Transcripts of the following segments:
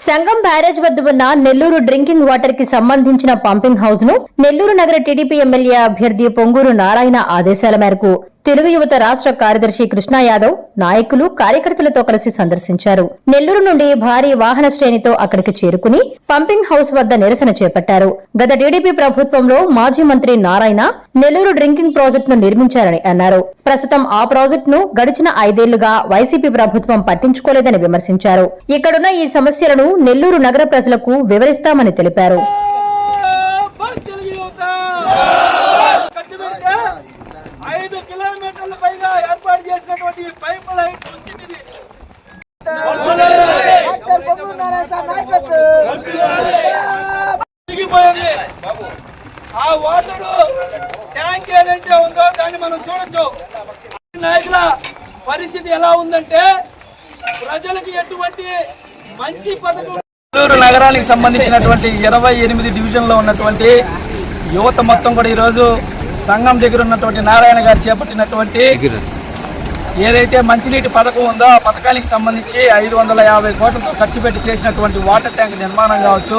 సంగం barrage వద్ద ఉన్న Nellore drinking వాటర్కి సంబంధించిన పంపింగ్ హౌస్ను నెల్లూరు నగర టీడీపీ ఎమ్మెల్యే అభ్యర్థి పొంగూరు నారాయణ ఆదేశాల మేరకు తెలుగు యువత రాష్ట్ర కార్యదర్శి కృష్ణా యాదవ్ నాయకులు కార్యకర్తలతో కలిసి సందర్శించారు. నెల్లూరు నుండి భారీ వాహన శ్రేణితో అక్కడికి చేరుకుని పంపింగ్ హౌస్ వద్ద నిరసన చేపట్టారు. గత టీడీపీ ప్రభుత్వంలో మాజీ మంత్రి నారాయణ నెల్లూరు డ్రింకింగ్ ప్రాజెక్టును నిర్మించారని అన్నారు. ప్రస్తుతం ఆ ప్రాజెక్టును గడిచిన ఐదేళ్ళుగా వైసీపీ ప్రభుత్వం పట్టించుకోలేదని విమర్శించారు. ఇక్కడున్న ఈ సమస్యలను నెల్లూరు నగర ప్రజలకు వివరిస్తామని తెలిపారు బంద్ తెలుగు యువత కట్టుబెట్టే ఐదు కిలోమీటర్ల పైగా ఏర్పాటు చేసినటువంటి పైప్ లైన్ దుస్థితి ఇది. ఆ వాటర్ ట్యాంక్ ఏదైతే ఉందో దాన్ని మనం చూడొచ్చు నాయకుల పరిస్థితి ఎలా ఉందంటే ప్రజలకు ఎటువంటి మంచి పథకం నెల్లూరు నగరానికి సంబంధించినటువంటి ఇరవై ఎనిమిది డివిజన్లో ఉన్నటువంటి యువత మొత్తం కూడా ఈరోజు సంఘం దగ్గర ఉన్నటువంటి నారాయణ గారు చేపట్టినటువంటి ఏదైతే మంచినీటి పథకం ఉందో ఆ పథకానికి సంబంధించి ఐదు వందల యాభై కోట్లతో ఖర్చు పెట్టి చేసినటువంటి వాటర్ ట్యాంక్ నిర్మాణం కావచ్చు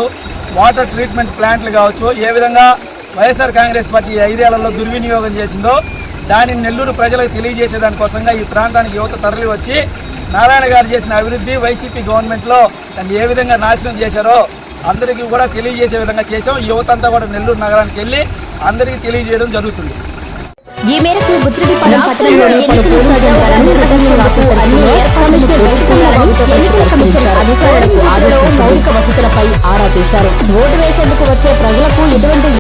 వాటర్ ట్రీట్మెంట్ ప్లాంట్లు కావచ్చు ఏ విధంగా వైఎస్ఆర్ కాంగ్రెస్ పార్టీ ఐదేళ్ళలో దుర్వినియోగం చేసిందో దానిని నెల్లూరు ప్రజలకు తెలియజేసే దానికోసంగా ఈ ప్రాంతానికి యువత తరలి వచ్చి నారాయణ గారు చేసిన అభివృద్ధి వైసీపీ గవర్నమెంట్లో దాన్ని ఏ విధంగా నాశనం చేశారో అందరికీ కూడా తెలియజేసే విధంగా చేసాం యువత అంతా కూడా నెల్లూరు నగరానికి వెళ్ళి అందరికీ తెలియజేయడం జరుగుతుంది ఈ మేరకు బుద్ధిపాలెం పట్టణంలోని ఎన్నికల అధికారులకు ఆదేశించారు మౌలిక వసతులపై ఆరా తీశారు ఓటు వేసేందుకు వచ్చే ప్రజలకు ఎటువంటి